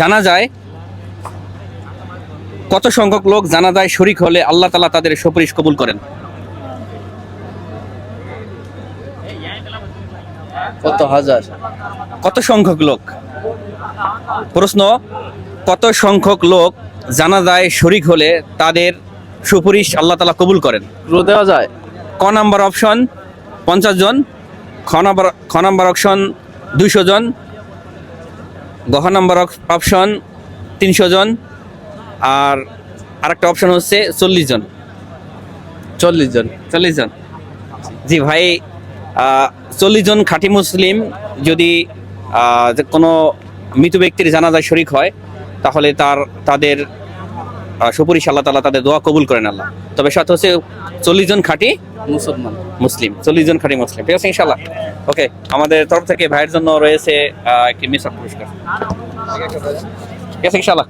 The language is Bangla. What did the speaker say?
জানা যায় কত সংখ্যক লোক জানা যায় শরিক হলে আল্লাহ তালা তাদের সুপারিশ কবুল করেন। কত হাজার? কত সংখ্যক লোক? প্রশ্ন কত সংখ্যক লোক জানা যায় শরিক হলে তাদের সুপারিশ আল্লাহ তালা কবুল করেন? দেওয়া যায়। ক নাম্বার অপশন পঞ্চাশ জন। খ নাম্বার খ নাম্বার অপশন দুইশো জন। গহ নাম্বার অপ- অপশন তিনশো জন আর আরেকটা অপশন হচ্ছে চল্লিশ জন। চল্লিশ জন। চল্লিশ জন। জি ভাই চল্লিশ জন খাঁটি মুসলিম যদি কোনো মৃত ব্যক্তির জানাজায় শরিক হয় তাহলে তার তাদের সুপারিশ আল্লাহ তালা তাদের দোয়া কবুল করেন আল্লাহ। তবে সাথে হচ্ছে চল্লিশ জন খাঁটি মুসলমান। মুসলিম। চল্লিশ জন খাঁটি মুসলিম। ঠিক আছে ইনশাল্লাহ ওকে আমাদের তরফ থেকে ভাইয়ের জন্য রয়েছে একটি মিশন পুরস্কার। ঠিক আছে ইনশাল্লাহ